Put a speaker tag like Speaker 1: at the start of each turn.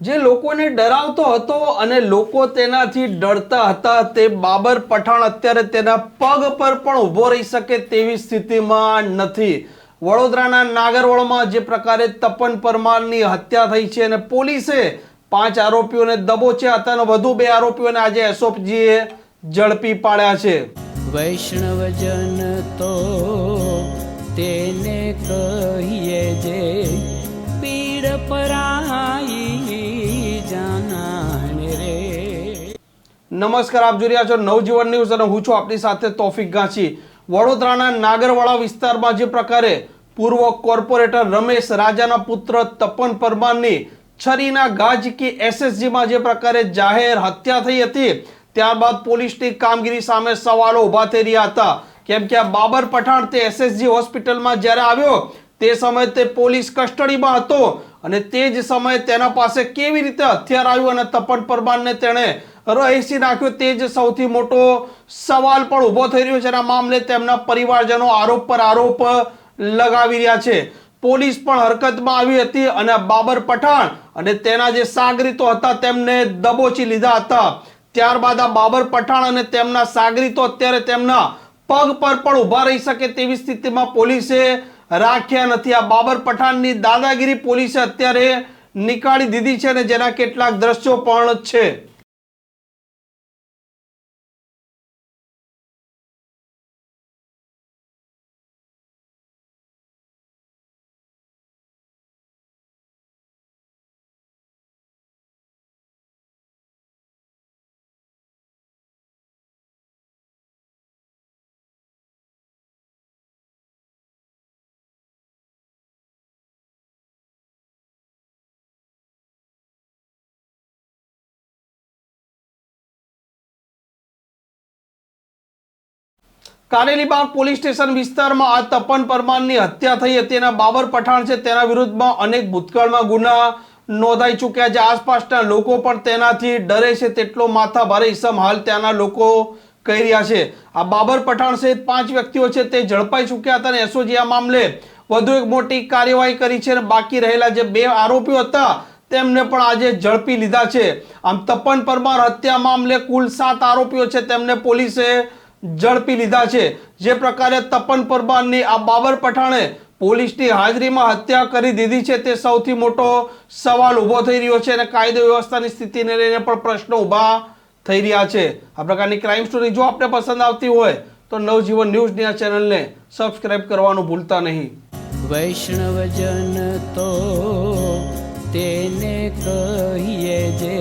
Speaker 1: જે લોકોને ડરાવતો હતો અને લોકો તેનાથી ડરતા હતા, તે બાબર પઠાણ અત્યારે તેના પગ પર પણ ઊભો રહી શકે તેવી સ્થિતિમાં નથી. વડોદરાના નાગરવળમાં જે પ્રકારે તપન પરમારની હત્યા થઈ છે અને પોલીસે પાંચ આરોપીઓને દબોચ્યા હતા અને વધુ બે આરોપીઓને આજે એસઓપજીએ ઝડપી પાડ્યા છે.
Speaker 2: વૈષ્ણવજન તો
Speaker 1: નમસ્કાર, આપ જોઈ રહ્યા છો નવજીવન ન્યૂઝ અને હું છું આપની સાથે તોફિક ગાંચી. વડોદરાના નાગરવાડા વિસ્તારમાં જે પ્રકારે પૂર્વ કોર્પોરેટર રમેશ રાજાના પુત્ર તપન પરમારની છરીના ગાજકી એસએસજીમાં જે પ્રકારે જાહેર હત્યા થઈ હતી, ત્યારબાદ પોલીસની કામગીરી સામે સવાલો ઊભા થઈ રહ્યા હતા. કેમ કે આ બાબર પઠાણ તે એસએસજી હોસ્પિટલમાં જ્યારે આવ્યો, તે સમયે તે પોલીસ કસ્ટડીમાં હતો અને તે જ સમયે તેના પાસે કેવી રીતે હથિયાર આવ્યું અને તપન પરમારને તેણે રહેસી નાખ્યો તે જ સૌથી મોટો સવાલ પણ ઊભો થઈ રહ્યો છે. આ મામલે તેમના પરિવારજનો આરોપ પર આરોપ લગાવી રહ્યા છે. પોલીસ પણ હરકતમાં આવી હતી અને બાબર પઠાણ અને તેના જે સાગરીતો હતા તેમને દબોચી લીધા હતા. ત્યારબાદ આ બાબર પઠાણ અને તેમના સાગરીતો અત્યારે તેમના પગ પર પણ ઊભા રહી શકે તેવી સ્થિતિમાં પોલીસે રાખ્યા નથી. આ બાબર પઠાણની દાદાગીરી પોલીસે અત્યારે નીકાળી દીધી છે અને જેના કેટલાક દ્રશ્યો પણ છે. કારેલીબાગ પોલીસ સ્ટેશન વિસ્તારમાં આ તપન પરમારની હત્યા થઈ હતી એના બાબર પઠાણ છે તેના વિરુદ્ધમાં અનેક ભૂતકાળમાં ગુના નોંધાઈ ચૂક્યા છે. આસપાસના લોકો પણ તેનાથી ડરે છે. તેટલો માથા ભારે ઈસમ હાલ ત્યાંના લોકો કહી રહ્યા છે. આ બાબર પઠાણ સહિત પાંચ વ્યક્તિઓ છે તે ઝડપાઈ ચૂક્યા હતા અને એસઓજી આ મામલે વધુ એક મોટી કાર્યવાહી કરી છે અને બાકી રહેલા જે બે આરોપીઓ હતા તેમને પણ આજે ઝડપી લીધા છે. આમ તપન પરમાર હત્યા મામલે કુલ સાત આરોપીઓ છે. તેમને પોલીસે ઝડપી લીધા છે. જે પ્રકારે તપન પરબાનની આ બાબર પઠાણે પોલીસની હાજરીમાં હત્યા કરી દીધી છે તે સૌથી મોટો સવાલ ઊભો થઈ રહ્યો છે અને કાયદો વ્યવસ્થાની સ્થિતિને લઈને પણ પ્રશ્નો ઊભા થઈ રહ્યા છે. આ પ્રકારની ક્રાઇમ સ્ટોરી જો આપને પસંદ આવતી હોય તો નવજીવન ન્યૂઝની આ ચેનલને સબસ્ક્રાઇબ કરવાનું ભૂલતા નહીં.
Speaker 2: વૈષ્ણવજન તો તેને કહીએ જે